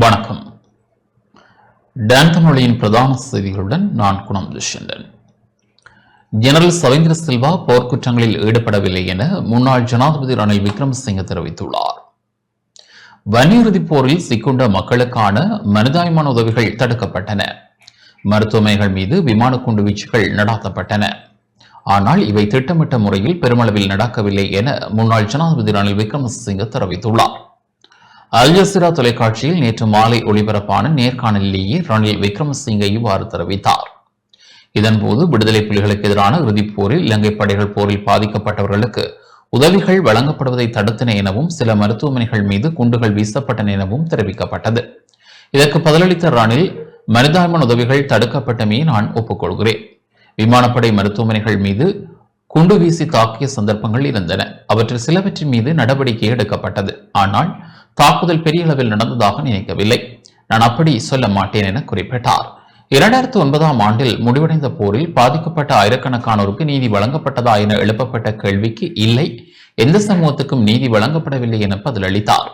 வணக்கம். டான் தமிழின் பிரதான செய்திகளுடன் நான் குணம் துஷ்யந்தன். ஜெனரல் சவேந்திர சில்வா போர்க்குற்றங்களில் ஈடுபடவில்லை என முன்னாள் ஜனாதிபதி ரணில் விக்ரமசிங்க தெரிவித்துள்ளார். வன்னிறுதிப் போரில் சிக்குண்ட மக்களுக்கான மனிதாயமான உதவிகள் தடுக்கப்பட்டன. மருத்துவமனைகள் மீது விமான குண்டு வீச்சுகள் நடாத்தப்பட்டன. ஆனால் இவை திட்டமிட்ட முறையில் பெருமளவில் நடக்கவில்லை என முன்னாள் ஜனாதிபதி ரணில் விக்ரமசிங்க தெரிவித்துள்ளார். அல் ஜசீரா தொலைக்காட்சியில் நேற்று மாலை ஒளிபரப்பான நேர்காணலிலேயே ரணில் விக்ரமசிங்கே இவ்வாறு தெரிவித்தார். இதன்போது விடுதலை புலிகளுக்கு எதிரான இறுதிப் போரில் இலங்கை படைகள் போரில் பாதிக்கப்பட்டவர்களுக்கு உதவிகள் வழங்கப்படுவதை தடுத்தன எனவும் சில மருத்துவமனைகள் மீது குண்டுகள் வீசப்பட்டன எனவும் தெரிவிக்கப்பட்டது. இதற்கு பதிலளித்த ரணில் மனிதாயமன் உதவிகள் தடுக்கப்பட்டமே நான் ஒப்புக்கொள்கிறேன். விமானப்படை மருத்துவமனைகள் மீது குண்டு வீசி தாக்கிய சந்தர்ப்பங்கள் இருந்தன. அவற்றில் சிலவற்றின் மீது நடவடிக்கை எடுக்கப்பட்டது. ஆனால் தாக்குதல் பெரிய அளவில் நடந்ததாக நினைக்கவில்லை. நான் அப்படி சொல்ல மாட்டேன் என குறிப்பிட்டார். இரண்டாயிரத்தி ஒன்பதாம் ஆண்டில் முடிவடைந்த போரில் பாதிக்கப்பட்ட ஆயிரக்கணக்கானோருக்கு நீதி வழங்கப்பட்டதா என எழுப்பப்பட்ட கேள்விக்கு இல்லை. எந்த சமூகத்துக்கும் நீதி வழங்கப்படவில்லை என பதிலளித்தார்.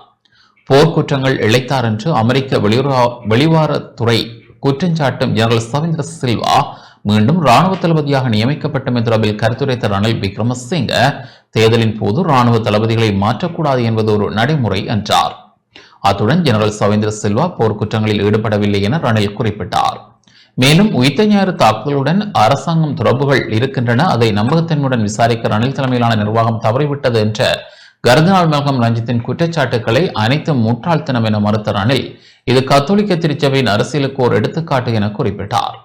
போர்க்குற்றங்கள் இழைத்தார் என்று அமெரிக்க வெளியுறவு வெளிவாரத்துறை குற்றஞ்சாட்டும் ஜெனரல் சவேந்திர சில்வா மீண்டும் ராணுவ தளபதியாக நியமிக்கப்பட்டமை தொடர்பில் கருத்துரைத்த ரணில் விக்ரமசிங்க தேர்தலின் போது ராணுவ தளபதிகளை மாற்றக்கூடாது என்பது ஒரு நடைமுறை என்றார். அத்துடன் ஜெனரல் சவேந்திர சில்வா போர்க்குற்றங்களில் ஈடுபடவில்லை என ரணில் குறிப்பிட்டார். மேலும் உயிர்த்த ஞாயிறு தாக்குதலுடன் அரசாங்கம் தொடர்புகள் இருக்கின்றன. அதை நம்பகத்தன்மையுடன் விசாரிக்க ரணில் தலைமையிலான நிர்வாகம் தவறிவிட்டது என்ற கர்தனால் மகம் ரஞ்சித்தின் குற்றச்சாட்டுக்களை அனைத்தும் முட்டாள்தனம் என மறுத்த ரணில் இது கத்தோலிக்க திருச்சபையின் அரசியலுக்கு ஒரு எடுத்துக்காட்டு என குறிப்பிட்டார்.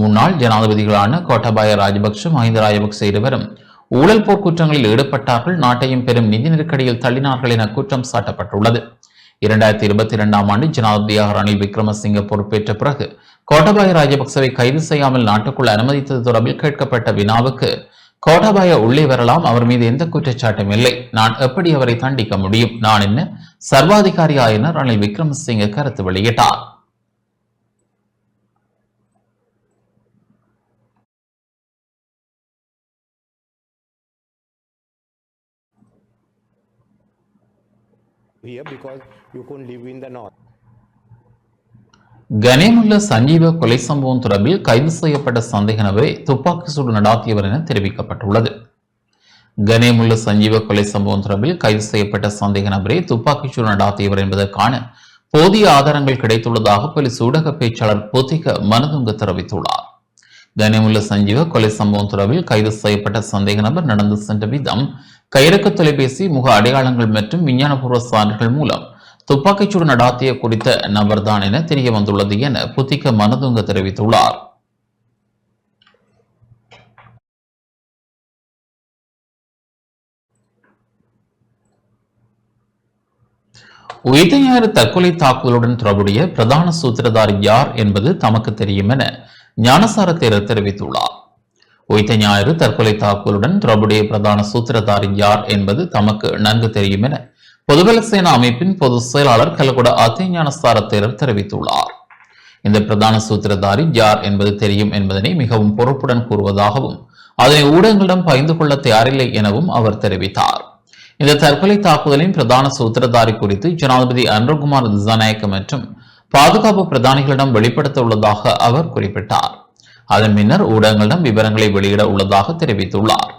முன்னாள் ஜனாதிபதிகளான கோட்டபாய ராஜபக்ஷ மஹிந்த ராஜபக்ச இருவரும் ஊழல் போர்க்குற்றங்களில் ஈடுபட்டார்கள் நாட்டையும் பெரும் நிதி நெருக்கடியில் தள்ளினார்கள் என குற்றம் சாட்டப்பட்டுள்ளது. இரண்டாயிரத்தி இருபத்தி இரண்டாம் ஆண்டு ஜனாதிபதியாக ரணில் விக்ரமசிங்க பொறுப்பேற்ற பிறகு கோட்டபாய ராஜபக்சவை கைது செய்யாமல் நாட்டுக்குள் அனுமதித்தது தொடர்பில் கேட்கப்பட்ட வினாவுக்கு கோட்டாபாய உள்ளே வரலாம் அவர் மீது எந்த குற்றச்சாட்டும் இல்லை. நான் எப்படி அவரை தண்டிக்க முடியும்? நான் என்ன சர்வாதிகாரியா என ரணில் விக்ரமசிங்க கருத்து வெளியிட்டார். Here because you couldn't live in the north. கனேமுள்ள Sanjeeva கொலை சம்பவம் தொடர்பில் கைது செய்யப்பட்ட சந்தேக நபரை துப்பாக்கி சூடு நடாத்தியவர் என தெரிவிக்கப்பட்டுள்ளது கனேமுள்ள சஞ்சீவ கொலை சம்பவம் தொடர்பில் கைது செய்யப்பட்ட சந்தேக நபரை துப்பாக்கி சூடு நடாத்தியவர் என்பதற்கான போதிய ஆதாரங்கள் கிடைத்துள்ளதாக போலீஸ் ஊடக பேச்சாளர் பொத்திக மனதுங்க தெரிவித்துள்ளார் தனியமுள்ள சஞ்சீவ கொலை சம்பவம் தொடர்பில் கைது செய்யப்பட்ட சந்தேக நபர் நடந்து சென்ற விதம் கைரக்க தொலைபேசி முக அடையாளங்கள் மற்றும் விஞ்ஞானபூர்வ சான்றுகள் மூலம் துப்பாக்கிச்சூடு நடாத்திய குறித்த நபர்தான் என தெரிய வந்துள்ளது என புத்திக மனதுங்க தெரிவித்துள்ளார். உயிர்த்தஞாயிறு தற்கொலை தாக்குதலுடன் தொடர்புடைய பிரதான சூத்திரதார் யார் என்பது தமக்கு தெரியும் என ஞானசார தேரர் தெரிவித்துள்ளார். உயித்த ஞாயிறு தற்கொலை தாக்குதலுடன் தொடர்புடைய பிரதான சூத்திரதாரி யார் என்பது தமக்கு நன்கு தெரியும் என பொதுபல சேனா அமைப்பின் பொதுச் செயலாளர் கலகுட அத்திஞானசார தேரர் தெரிவித்துள்ளார். இந்த பிரதான சூத்திரதாரி யார் என்பது தெரியும் என்பதனை மிகவும் பொறுப்புடன் கூறுவதாகவும் அதனை ஊடகங்களிடம் பகிர்ந்து கொள்ள தயாரில்லை எனவும் அவர் தெரிவித்தார். இந்த தற்கொலை தாக்குதலின் பிரதான சூத்திரதாரி குறித்து ஜனாதிபதி அன்ருகுமார் திசாநாயக்க மற்றும் பாதுகாப்பு பிரதானிகளிடம் வெளிப்படுத்த உள்ளதாக அவர் குறிப்பிட்டார். அதன் பின்னர் ஊடகங்களிடம் விவரங்களை வெளியிட உள்ளதாக தெரிவித்துள்ளார்.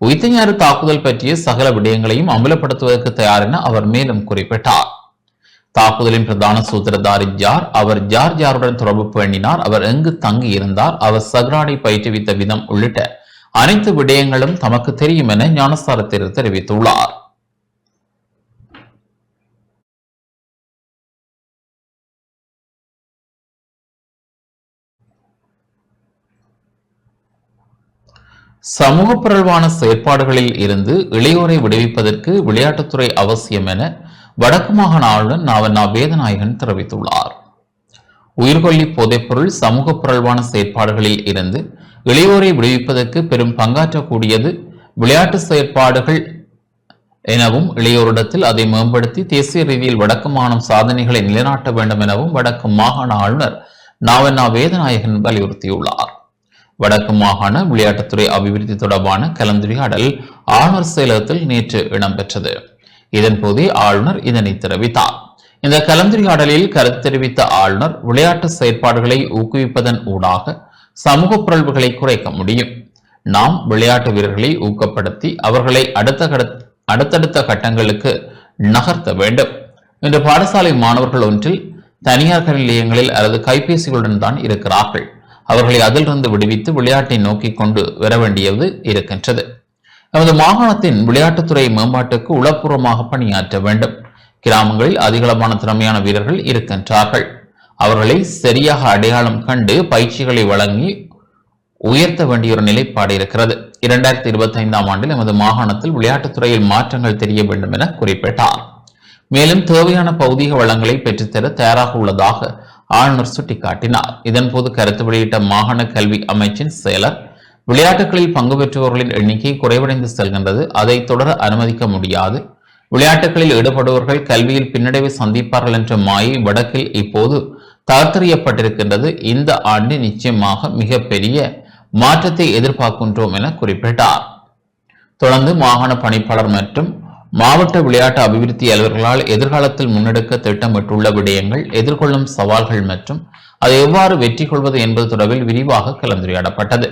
உயிர்த்தஞாறு தாக்குதல் பற்றிய சகல விடயங்களையும் அமலப்படுத்துவதற்கு தயார் என அவர் மேலும் குறிப்பிட்டார். தாக்குதலின் பிரதான சூத்திரதாரி ஜார் அவர் ஜார் ஜாருடன் தொடர்பு பேணினார். அவர் எங்கு தங்கி இருந்தார் அவர் சக்ரானை பயிற்றுவித்த விதம் உள்ளிட்ட அனைத்து விடயங்களும் தமக்கு தெரியும் என ஞானஸ்தாரத்தில் தெரிவித்துள்ளார். சமூக பிறழ்வான செயற்பாடுகளில் இருந்து இளையோரை விடுவிப்பதற்கு விளையாட்டுத்துறை அவசியம் என வடக்கு மாகாண ஆளுநர் நாவண்ணா வேதநாயகன் தெரிவித்துள்ளார். உயிர்கொல்லி போதைப்பொருள் சமூக பிறழ்வான செயற்பாடுகளில் இருந்து இளையோரை விடுவிப்பதற்கு பெரும் பங்காற்றக்கூடியது விளையாட்டு செயற்பாடுகள் எனவும் இளையோரிடத்தில் அதை மேம்படுத்தி தேசிய ரீதியில் வடக்கு மாகாணம் சாதனைகளை நிலைநாட்ட வேண்டும் எனவும் வடக்கு மாகாண ஆளுநர் நாவண்ணா வேதநாயகன் வலியுறுத்தியுள்ளார். வடக்கு மாகாண விளையாட்டுத்துறை அபிவிருத்தி தொடர்பான கலந்துரையாடல் ஆளுநர் செயலகத்தில் நேற்று இடம்பெற்றது. இதன்போதே ஆளுநர் இதனை தெரிவித்தார். இந்த கலந்துரையாடலில் கருத்து தெரிவித்த ஆளுநர் விளையாட்டு செயற்பாடுகளை ஊக்குவிப்பதன் ஊடாக சமூக பிறழ்வுகளை குறைக்க முடியும். நாம் விளையாட்டு வீரர்களை ஊக்கப்படுத்தி அவர்களை அடுத்த கட- அடுத்தடுத்த கட்டங்களுக்கு நகர்த்த வேண்டும். இன்று பாடசாலை மாணவர்கள் ஒன்றில் தனியார் கல்வி நிலையங்களில் அல்லது கைபேசிகளுடன் தான் இருக்கிறார்கள். அவர்களை அதிலிருந்து விடுவித்து விளையாட்டை நோக்கி கொண்டு வர வேண்டியது இருக்கின்றது. நமது மாகாணத்தின் விளையாட்டுத்துறை மேம்பாட்டுக்கு உளப்பூர்வமாக பணியாற்ற வேண்டும். கிராமங்களில் அதிகளவான திறமையான வீரர்கள் இருக்கின்றார்கள். அவர்களை சரியாக அடையாளம் கண்டு பயிற்சிகளை வழங்கி உயர்த்த வேண்டிய ஒரு நிலைப்பாடு இருக்கிறது. இரண்டாயிரத்தி இருபத்தி ஐந்தாம் ஆண்டில் நமது மாகாணத்தில் விளையாட்டுத் துறையில் மாற்றங்கள் தெரிய வேண்டும் என குறிப்பிட்டார். மேலும் தேவையான பௌதீக வளங்களை பெற்றுத்தர தயாராக உள்ளதாக ஆளுநர் சுட்டிக்காட்டினார். இதன்போது கருத்து வெளியிட்ட மாகாண கல்வி அமைச்சின் செயலர் விளையாட்டுகளில் பங்கு பெற்றவர்களின் எண்ணிக்கை குறைவடைந்து செல்கின்றது. அதை தொடர அனுமதிக்க முடியாது. விளையாட்டுகளில் ஈடுபடுவர்கள் கல்வியில் பின்னடைவை சந்திப்பார்கள் என்ற மாயை வடக்கில் இப்போது தகர்த்தறியப்பட்டிருக்கின்றது. இந்த ஆண்டு நிச்சயமாக மிகப்பெரிய மாற்றத்தை எதிர்பார்க்கின்றோம் என குறிப்பிட்டார். தொடர்ந்து மாகாண பணிப்பாளர் மற்றும் மாவட்ட விளையாட்டு அபிவிருத்தி அலுவலர்களால் எதிர்காலத்தில் முன்னெடுக்க திட்டமிட்டுள்ள விடயங்கள் எதிர்கொள்ளும் சவால்கள் மற்றும் அதை எவ்வாறு வெற்றி கொள்வது என்பது தொடர்பில் விரிவாக கலந்துரையாடப்பட்டது.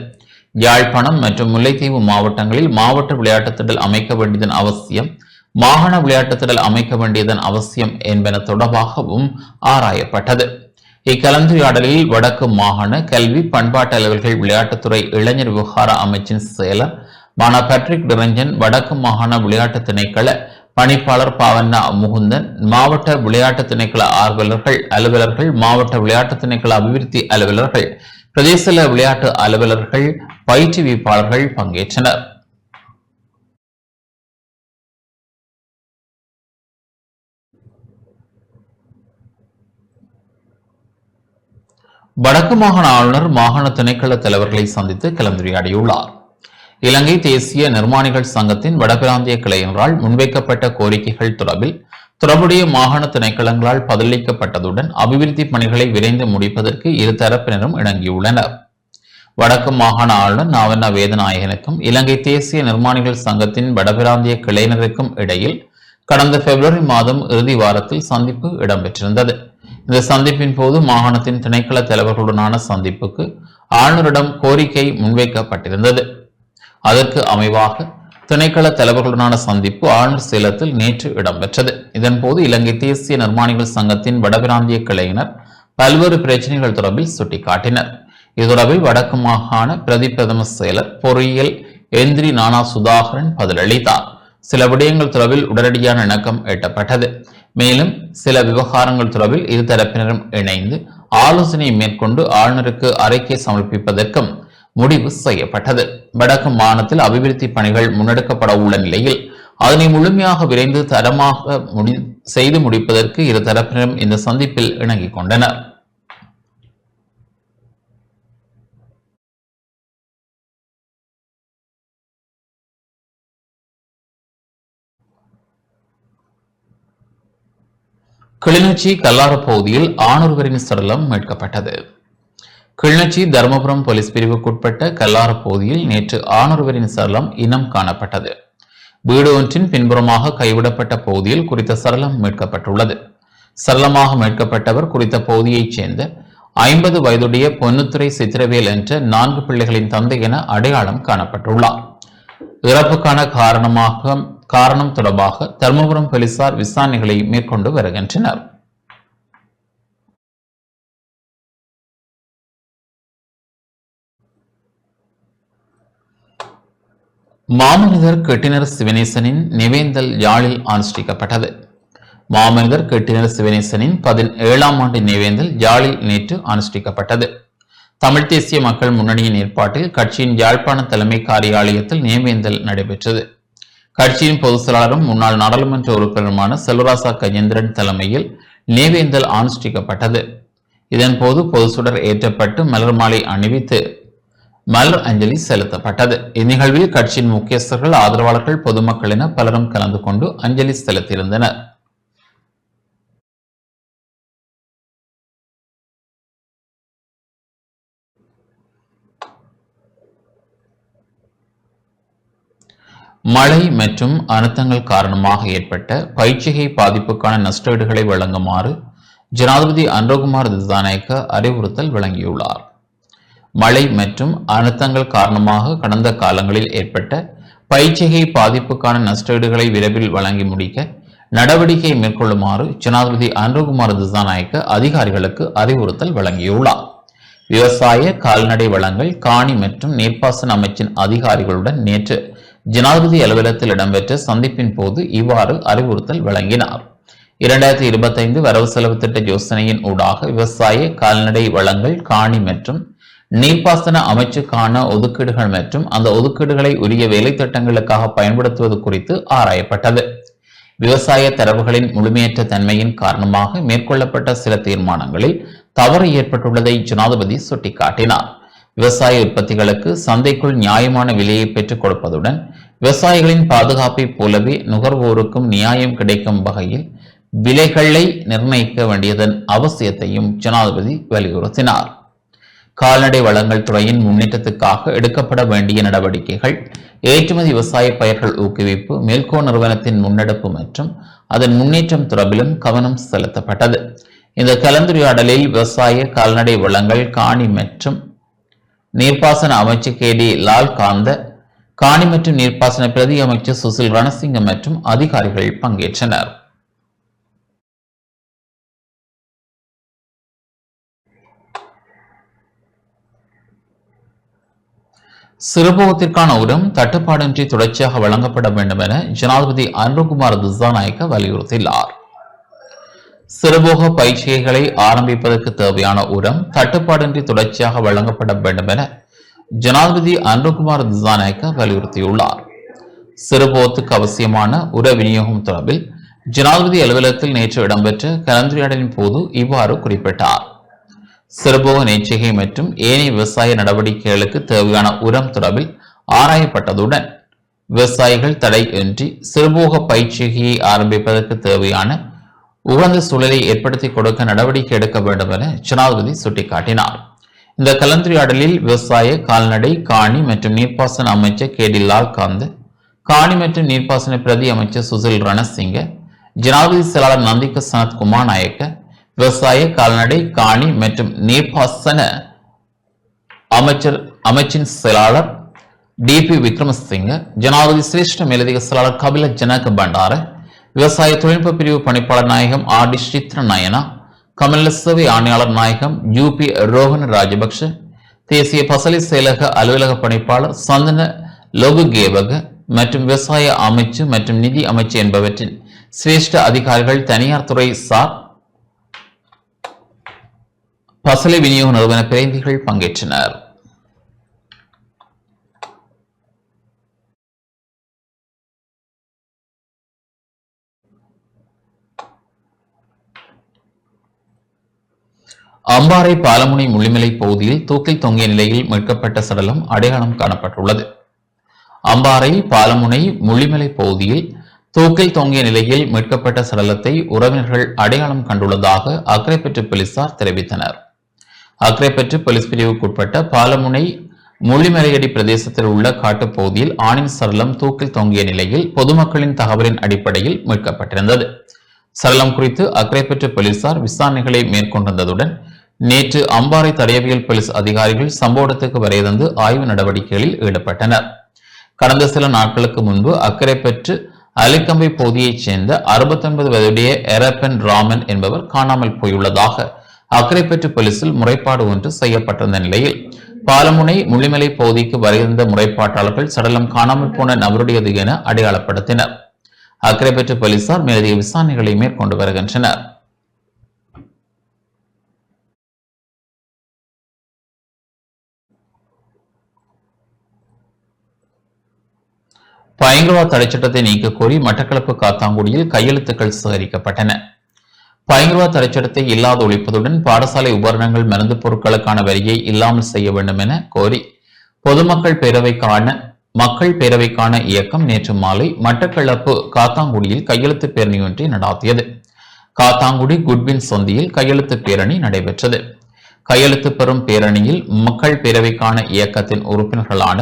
யாழ்ப்பாணம் மற்றும் முல்லைத்தீவு மாவட்டங்களில் மாவட்ட விளையாட்டுத் திடல் அமைக்க வேண்டியதன் அவசியம் மாகாண விளையாட்டுத் திடல் அமைக்க வேண்டியதன் அவசியம் என்பன தொடர்பாகவும் ஆராயப்பட்டது. இக்கலந்துரையாடலில் வடக்கு மாகாண கல்வி பண்பாட்டு அலுவல்கள் விளையாட்டுத்துறை இளைஞர் விவகார அமைச்சின் செயலர் மானா பேட்ரிக் டிரஞ்சன் வடக்கு மாகாண விளையாட்டு திணைக்கள பணிப்பாளர் பாவண்ணா முகுந்தன் மாவட்ட விளையாட்டு திணைக்கள ஆர்வலர்கள் அலுவலர்கள் மாவட்ட விளையாட்டு திணைக்கள அபிவிருத்தி அலுவலர்கள் பிரதேச விளையாட்டு அலுவலர்கள் பயிற்றுவிப்பாளர்கள் பங்கேற்றனர். வடக்கு மாகாண ஆளுநர் மாகாண திணைக்கள தலைவர்களை சந்தித்து கலந்துரையாடியுள்ளார். இலங்கை தேசிய நிர்மாணிகள் சங்கத்தின் வடபிராந்திய கிளையினரால் முன்வைக்கப்பட்ட கோரிக்கைகள் தொடர்பில் தொடர்புடைய மாகாண திணைக்களங்களால் பதிலளிக்கப்பட்டதுடன் அபிவிருத்தி பணிகளை விரைந்து முடிப்பதற்கு இரு தரப்பினரும் இணங்கியுள்ளனர். வடக்கு மாகாண ஆளுநர் நாவண்ண வேதநாயகனுக்கும் இலங்கை தேசிய நிர்மாணிகள் சங்கத்தின் வடபிராந்திய கிளையினருக்கும் இடையில் கடந்த பிப்ரவரி மாதம் இறுதி வாரத்தில் சந்திப்பு இடம்பெற்றிருந்தது. இந்த சந்திப்பின் போது மாகாணத்தின் திணைக்கள தலைவர்களுடனான சந்திப்புக்கு ஆளுநரிடம் கோரிக்கை முன்வைக்கப்பட்டிருந்தது. அதற்கு அமைவாக திணைக்கள தலைவர்களுடனான சந்திப்பு ஆழ்ந்த சேலத்தில் நேற்று இடம்பெற்றது. இதன்போது இலங்கை தேசிய நிர்மாணிகள் சங்கத்தின் வடபிராந்திய கிளையினர் பல்வேறு பிரச்சனைகள் தொடர்பில் சுட்டிக்காட்டினர். இது தொடர்பில் வடக்கு மாகாண பிரதி பிரதம செயலர் பொறியியல் எந்திரி நானா சுதாகரன் பதிலளித்தார். சில விடயங்கள் தொடர்பில் உடனடியான இணக்கம் எட்டப்பட்டது. மேலும் சில விவகாரங்கள் தொடர்பில் இரு தரப்பினரும் இணைந்து ஆலோசனை மேற்கொண்டு ஆளுநருக்கு அறிக்கை சமர்ப்பிப்பதற்கும் முடிவு செய்யப்பட்டது. வடக்கு மாநிலத்தில் அபிவிருத்தி பணிகள் முன்னெடுக்கப்பட உள்ள நிலையில் அதனை முழுமையாக விரைந்து தரமாக முடி செய்து முடிப்பதற்கு இரு தரப்பினரும் இந்த சந்திப்பில் இணங்கிக் கொண்டனர். கிளிநொச்சி கல்லாறு பகுதியில் ஆணொருவரின் சடலம் மீட்கப்பட்டது. கிளிநொச்சி தருமபுரம் போலீஸ் பிரிவுக்குட்பட்ட கல்லார பகுதியில் நேற்று ஆணொருவரின் சரளம் இனம் காணப்பட்டது. வீடு ஒன்றின் பின்புறமாக கைவிடப்பட்ட பகுதியில் குறித்த சரளம் மீட்கப்பட்டுள்ளது. சரளமாக மீட்கப்பட்டவர் குறித்த பகுதியைச் சேர்ந்த ஐம்பது வயதுடைய பொன்னுத்துறை சித்திரவேல் என்ற நான்கு பிள்ளைகளின் தந்தை என அடையாளம் காணப்பட்டுள்ளார். இறப்புக்கான காரணமாக காரணம் தொடர்பாக தருமபுரம் போலீசார் விசாரணைகளை மேற்கொண்டு வருகின்றனர். மாமனிதர் கெட்டினர் சிவனேசனின் நிவேந்தல் யாழில் அனுஷ்டிக்கப்பட்டது மாமனிதர் கெட்டினர் சிவனேசனின் பதினேழாம் ஆண்டு நிவேந்தல் யாழில் நேற்று அனுஷ்டிக்கப்பட்டது தமிழ் தேசிய மக்கள் முன்னணியின் ஏற்பாட்டில் கட்சியின் யாழ்ப்பாண தலைமை காரியாலயத்தில் நியமேந்தல் நடைபெற்றது. கட்சியின் பொதுச் செயலாளரும் முன்னாள் நாடாளுமன்ற உறுப்பினருமான செல்வராசா கஜேந்திரன் தலைமையில் நியவேந்தல் அனுஷ்டிக்கப்பட்டது இதன்போது பொது சுடர் ஏற்றப்பட்டு மலர் மாலை அணிவித்து மலர் அஞ்சலி செலுத்தப்பட்டது. இந்நிகழ்வில் கட்சியின் முக்கியஸ்தர்கள் ஆதரவாளர்கள் பொதுமக்கள் என பலரும் கலந்து கொண்டு அஞ்சலி செலுத்தியிருந்தனர். மழை மற்றும் அனர்த்தங்கள் காரணமாக ஏற்பட்ட பயிற்சிகை பாதிப்புக்கான நஷ்டஈடுகளை வழங்குமாறு ஜனாதிபதி அன்ரோகுமார் திசாநாயக்க அறிவுறுத்தல் வழங்கியுள்ளார். மழை மற்றும் அனர்த்தங்கள் காரணமாக கடந்த காலங்களில் ஏற்பட்ட பயிற்சிகை பாதிப்புக்கான நஷ்டஈடுகளை விரைவில் வழங்கி முடிக்க நடவடிக்கை மேற்கொள்ளுமாறு ஜனாதிபதி அனுகுமார் திசாநாயக்க அதிகாரிகளுக்கு அறிவுறுத்தல் வழங்கியுள்ளார். விவசாய கால்நடை வளங்கள் காணி மற்றும் நீர்ப்பாசன அமைச்சின் அதிகாரிகளுடன் நேற்று ஜனாதிபதி அலுவலகத்தில் இடம்பெற்ற சந்திப்பின் போது இவ்வாறு அறிவுறுத்தல் வழங்கினார். இரண்டாயிரத்தி இருபத்தைந்து வரவு செலவு திட்ட யோசனையின் ஊடாக விவசாய கால்நடை வளங்கள் காணி மற்றும் நீர்ப்பாசன அமைச்சுக்கான ஒதுக்கீடுகள் மற்றும் அந்த ஒதுக்கீடுகளை உரிய வேலை திட்டங்களுக்காக பயன்படுத்துவது குறித்து ஆராயப்பட்டது. விவசாய தரவுகளின் முழுமையற்ற தன்மையின் காரணமாக மேற்கொள்ளப்பட்ட சில தீர்மானங்களில் தவறு ஏற்பட்டுள்ளதை ஜனாதிபதி சுட்டிக்காட்டினார். விவசாய உற்பத்திகளுக்கு சந்தைக்குள் நியாயமான விலையை பெற்றுக் கொடுப்பதுடன் விவசாயிகளின் பாதுகாப்பை போலவே நுகர்வோருக்கும் நியாயம் கிடைக்கும் வகையில் விலைகளை நிர்ணயிக்க வேண்டியதன் அவசியத்தையும் ஜனாதிபதி வலியுறுத்தினார். கால்நடை வளங்கள் துறையின் முன்னேற்றத்துக்காக எடுக்கப்பட வேண்டிய நடவடிக்கைகள் ஏற்றுமதி விவசாய பயிர்கள் ஊக்குவிப்பு மேல்கோ நிறுவனத்தின் முன்னெடுப்பு மற்றும் அதன் முன்னேற்றம் தொடர்பிலும் கவனம் செலுத்தப்பட்டது. இந்த கலந்துரையாடலில் விவசாய கால்நடை வளங்கள் காணி மற்றும் நீர்ப்பாசன அமைச்சர் கே டி லால் காந்த காணி மற்றும் நீர்ப்பாசன பிரதி அமைச்சர் சுசில் ரணசிங்கம் மற்றும் அதிகாரிகள் பங்கேற்றனர். சிறுபோகத்திற்கான உரம் தட்டுப்பாடின்றி தொடர்ச்சியாக வழங்கப்பட வேண்டும் என ஜனாதிபதி அன்புகுமார் திசாநாயக்க வலியுறுத்தியுள்ளார். சிறுபோக பயிற்சிகளை ஆரம்பிப்பதற்கு தேவையான உரம் தட்டுப்பாடின்றி தொடர்ச்சியாக வழங்கப்பட வேண்டும் என ஜனாதிபதி அன்புகுமார் திசாநாயக்க வலியுறுத்தியுள்ளார். சிறுபோகத்துக்கு அவசியமான உர விநியோகம் தொடர்பில் ஜனாதிபதி அலுவலகத்தில் நேற்று இடம்பெற்ற கலந்துரையாடலின் போது இவ்வாறு குறிப்பிட்டார். சிறுபோக நேர்ச்சிகை மற்றும் ஏனைய விவசாய நடவடிக்கைகளுக்கு தேவையான உரம் தொடர்பில் ஆராயப்பட்டதுடன் விவசாயிகள் தடையின்றி சிறுபோக பயிற்சிகையை ஆரம்பிப்பதற்கு தேவையான உகந்த சூழலை ஏற்படுத்தி கொடுக்க நடவடிக்கை எடுக்க வேண்டும் என ஜனாதிபதி சுட்டிக்காட்டினார். இந்த கலந்துரையாடலில் விவசாய கால்நடை காணி மற்றும் நீர்ப்பாசன அமைச்சர் கே. டி. லால் காந்த் காணி மற்றும் நீர்ப்பாசன பிரதி அமைச்சர் சுசில் ரணசிங்க ஜனாதிபதி செயலாளர் நந்திக சனத் குமார் நாயக்க விவசாய கால்நடை காணி மற்றும் நீர்ப்பாசன அமைச்சர் அமைச்சின் செயலாளர் டிபி விக்ரமசிங்க ஜனாதிபதி சிரேஷ்ட மேலதிக செயலாளர் கபில ஜனக பண்டார விவசாய தொழில்நுட்ப பிரிவு பணிப்பாளர் நாயகம் ஆர் டி சித்ர நயனா கமல சேவை ஆணையாளர் நாயகம் யூபி ரோஹன் ராஜபக்ஷ தேசிய பசலி செயலக அலுவலக பணிப்பாளர் சந்தன லோகுகேவக மற்றும் விவசாய அமைச்சு மற்றும் நிதி அமைச்சு என்பவற்றின் சிரேஷ்ட அதிகாரிகள் தனியார் துறை சார் பசலை விநியோக நிறுவன பிரதிநிதிகள் பங்கேற்றனர். அம்பாறை பாலமுனை முள்ளிமலை பகுதியில் தூக்கில் தொங்கிய நிலையில் மீட்கப்பட்ட சடலம் அடையாளம் காணப்பட்டுள்ளது. அம்பாறை பாலமுனை முள்ளிமலை பகுதியில் தூக்கில் தொங்கிய நிலையில் மீட்கப்பட்ட சடலத்தை உறவினர்கள் அடையாளம் கண்டுள்ளதாக அக்கரைப்பற்று போலீசார் தெரிவித்தனர். அக்கரைப்பற்று போலீஸ் பிரிவுக்குட்பட்ட பாலமுனை முள்ளிமலையடி பிரதேசத்தில் உள்ள காட்டுப் பகுதியில் ஆணின் சரளம் தூக்கில் தொங்கிய நிலையில் பொதுமக்களின் தகவலின் அடிப்படையில் மீட்கப்பட்டிருந்தது. சரளம் குறித்து அக்கரைப்பற்று போலீசார் விசாரணைகளை மேற்கொண்டிருந்ததுடன் நேற்று அம்பாறை தடயவியல் போலீஸ் அதிகாரிகள் சம்பவ இடத்துக்கு ஆய்வு நடவடிக்கைகளில் ஈடுபட்டனர். கடந்த சில நாட்களுக்கு முன்பு அக்கரைப்பற்று அலிக்கம்பை பகுதியைச் சேர்ந்த 69 வயதுடைய எரப்பன் ராமன் என்பவர் காணாமல் போயுள்ளதாக அக்கரைப்பற்று போலீசில் முறைப்பாடு ஒன்று செய்யப்பட்டிருந்த நிலையில் பாலமுனை முள்ளிமலை பகுதிக்கு வரைந்த முறைப்பாட்டாளர்கள் சடலம் காணாமல் போன நபருடையது என அடையாளப்படுத்தினர். அக்கரைப்பற்று போலீசார் மேலதிக விசாரணைகளை மேற்கொண்டு வருகின்றனர். பயங்கரவாத தடைச்சட்டத்தை நீக்க கோரி மட்டக்களப்பு காத்தாங்குடியில் கையெழுத்துக்கள் சேகரிக்கப்பட்டன. பயங்கரவாத தடைச்சட்டத்தை இல்லாது ஒழிப்பதுடன் பாடசாலை உபகரணங்கள் மருந்து பொருட்களுக்கான வரியை இல்லாமல் செய்ய வேண்டும் என கோரி பொதுமக்கள் பேரவைக்கான மக்கள் பேரவைக்கான இயக்கம் நேற்று மாலை மட்டக்களப்பு காத்தாங்குடியில் கையெழுத்து பேரணி ஒன்றை நடாத்தியது. காத்தாங்குடி குட்வின் சொந்தியில் கையெழுத்து பேரணி நடைபெற்றது. கையெழுத்து பெறும் பேரணியில் மக்கள் பேரவைக்கான இயக்கத்தின் உறுப்பினர்களான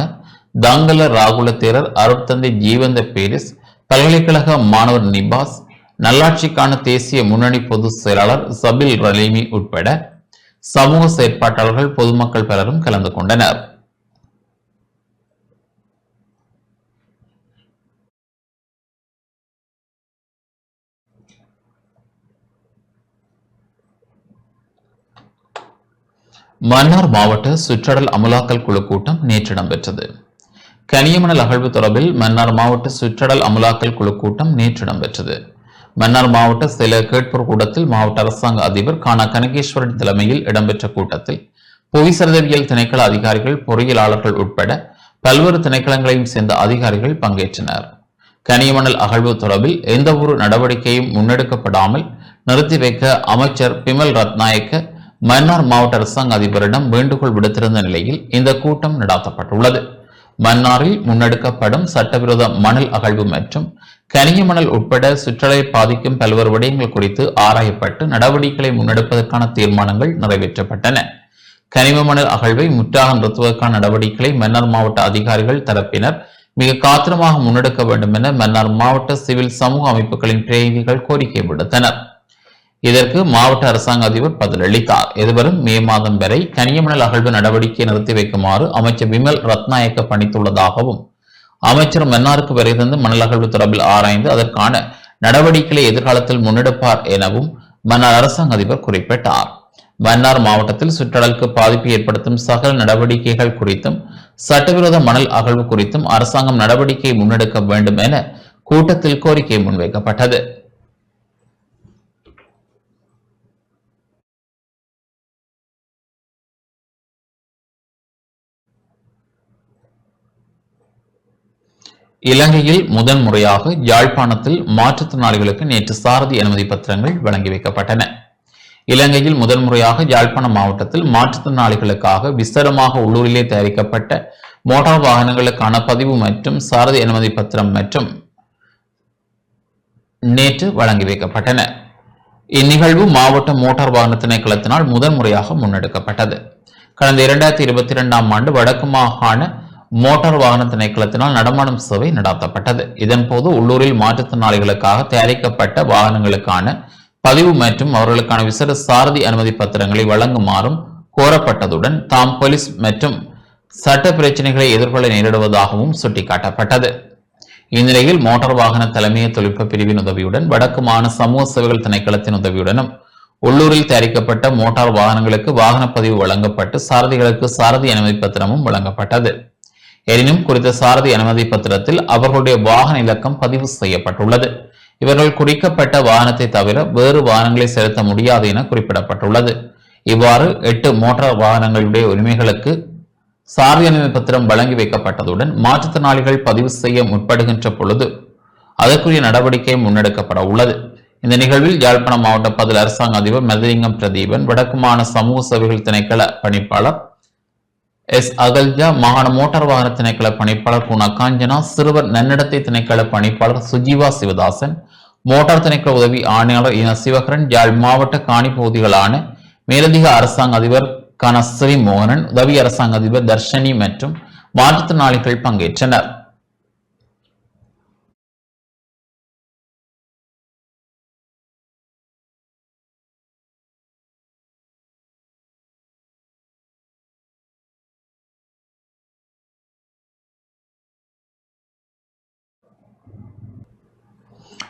தங்கல ராகுல தேரர் அருட்தந்தை ஜீவந்த பேரிஸ் பல்கலைக்கழக மாணவர் நிபாஸ் நல்லாட்சிக்கான தேசிய முன்னணி பொதுச் செயலாளர் சபில் ரலீமி உட்பட சமூக செயற்பாட்டாளர்கள் பொதுமக்கள் பலரும் கலந்து கொண்டனர். மன்னார் மாவட்ட சுற்றடல் அமலாக்கல் குழு கூட்டம் நேற்று இடம்பெற்றது. கனியமணல் அகழ்வு தொடர்பில் மன்னார் மாவட்ட சுற்றடல் அமலாக்கல் குழு கூட்டம் நேற்று இடம்பெற்றது. மன்னார் மாவட்ட சில கேட்போர் கூட்டத்தில் மாவட்ட அரசாங்க அதிபர் கானா கனகேஸ்வரன் தலைமையில் இடம்பெற்ற கூட்டத்தில் புவிசரிதவியல் திணைக்கள அதிகாரிகள் பொறியியலாளர்கள் உட்பட பல்வேறு திணைக்களங்களையும் சேர்ந்த அதிகாரிகள் பங்கேற்றனர். கனிமணல் அகழ்வு தொடர்பில் எந்த ஒரு நடவடிக்கையும் முன்னெடுக்கப்படாமல் நிறுத்தி வைக்க அமைச்சர் பிமல் ரத்நாயக்க மன்னார் மாவட்ட அரசாங்க அதிபரிடம் வேண்டுகோள் விடுத்திருந்த நிலையில் இந்த கூட்டம் நடாத்தப்பட்டுள்ளது. மன்னாரில் முன்னெடுக்கப்படும் சட்டவிரோத மணல் அகழ்வு மற்றும் கனிய மணல் உட்பட சுற்றலை பாதிக்கும் பல்வேறு விடயங்கள் குறித்து ஆராயப்பட்டு நடவடிக்கைகளை முன்னெடுப்பதற்கான தீர்மானங்கள் நிறைவேற்றப்பட்டன. கனிம மணல் அகழ்வை முற்றாக நிறுத்துவதற்கான நடவடிக்கைகளை மன்னார் மாவட்ட அதிகாரிகள் தரப்பினர் மிக காத்திரமாக முன்னெடுக்க வேண்டும் என மன்னார் மாவட்ட சிவில் சமூக அமைப்புகளின் பிரதிநிதிகள் கோரிக்கை விடுத்தனர். இதற்கு மாவட்ட அரசாங்க அதிபர் பதிலளித்தார். எதிர்வரும் மே மாதம் வரை கனியமணல் அகழ்வு நடவடிக்கையை நிறுத்தி வைக்குமாறு அமைச்சர் விமல் ரத்நாயக்க பணித்துள்ளதாகவும் அமைச்சர் மன்னாருக்கு வரை தந்து மணல் தொடர்பில் ஆராய்ந்து அதற்கான நடவடிக்கைகளை எதிர்காலத்தில் முன்னெடுப்பார் எனவும் மன்னார் அரசாங்க அதிபர் குறிப்பிட்டார். மன்னார் மாவட்டத்தில் சுற்றடலுக்கு பாதிப்பு ஏற்படுத்தும் சகல நடவடிக்கைகள் குறித்தும் சட்டவிரோத மணல் அகழ்வு குறித்தும் அரசாங்கம் நடவடிக்கை முன்னெடுக்க வேண்டும் என கூட்டத்தில் கோரிக்கை முன்வைக்கப்பட்டது. இலங்கையில் முதன் முறையாக யாழ்ப்பாணத்தில் மாற்றுத்திறனாளிகளுக்கு நேற்று சாரதி அனுமதி பத்திரங்கள் வழங்கி வைக்கப்பட்டன. இலங்கையில் முதன் முறையாக யாழ்ப்பாணம் மாவட்டத்தில் மாற்றுத்திறனாளிகளுக்காக விஸ்தரமாக உள்ளூரிலே தயாரிக்கப்பட்ட மோட்டார் வாகனங்களுக்கான பதிவு மற்றும் சாரதி அனுமதி பத்திரம் மற்றும் நேற்று வழங்கி வைக்கப்பட்டன. இந்நிகழ்வு மாவட்ட மோட்டார் வாகன திணைக்களத்தினால் முதன் முறையாக முன்னெடுக்கப்பட்டது. கடந்த இரண்டாயிரத்தி இருபத்தி இரண்டாம் ஆண்டு வடக்கு மாகாண மோட்டார் வாகன திணைக்களத்தினால் நடமாடும் சேவை நடாத்தப்பட்டது. இதன்போது உள்ளூரில் மாற்றுத்திறனாளிகளுக்காக தயாரிக்கப்பட்ட வாகனங்களுக்கான பதிவு மற்றும் அவர்களுக்கான விசேட சாரதி அனுமதி பத்திரங்களை வழங்குமாறும் கோரப்பட்டதுடன் தாம் போலீஸ் மற்றும் சட்ட பிரச்சனைகளை எதிர்கொள்ள நேரிடுவதாகவும் சுட்டிக்காட்டப்பட்டது. இந்நிலையில் மோட்டார் வாகன தலைமைய தொழில்நுட்ப பிரிவின் உதவியுடன் வடக்கு சமூக சேவைகள் திணைக்களத்தின் உதவியுடனும் உள்ளூரில் தயாரிக்கப்பட்ட மோட்டார் வாகனங்களுக்கு வாகன பதிவு வழங்கப்பட்டு சாரதிகளுக்கு சாரதி அனுமதி பத்திரமும் வழங்கப்பட்டது. எனினும் குறித்த சாரதி அனுமதி பத்திரத்தில் அவர்களுடைய வாகன இலக்கம் பதிவு செய்யப்பட்டுள்ளது. இவர்கள் குறிக்கப்பட்ட வாகனத்தை தவிர வேறு வாகனங்களை செலுத்த முடியாது என குறிப்பிடப்பட்டுள்ளது. இவ்வாறு எட்டு மோட்டார் வாகனங்களுடைய உரிமைகளுக்கு சாரதி அனுமதி பத்திரம் வழங்கி வைக்கப்பட்டதுடன் மாற்றுத்திறனாளிகள் பதிவு செய்ய முற்படுகின்ற பொழுது அதற்குரிய நடவடிக்கை முன்னெடுக்கப்பட உள்ளது. இந்த நிகழ்வில் யாழ்ப்பாணம் மாவட்ட பதில் அரசாங்க அதிபர் மதுலிங்கம் பிரதீபன் வடக்குமான சமூக சேவைகள் திணைக்கள பணிப்பாளர் எஸ் அகல்ஜா மாகாண மோட்டார் வாகன திணைக்கள பணிப்பாளர் குணா காஞ்சனா சிறுவர் நன்னடத்தை திணைக்கள பணிப்பாளர் சுஜீவா சிவதாசன் மோட்டார் திணைக்கள உதவி ஆணையாளர் இன சிவகரன் யாழ் மாவட்ட காணி பகுதிகளான மேலதிக அரசாங்க அதிபர் கனஸ்ரீ மோகனன் உதவி அரசாங்க அதிபர் தர்ஷனி மற்றும் மாற்றுத்திறனாளிகள் பங்கேற்றனர்.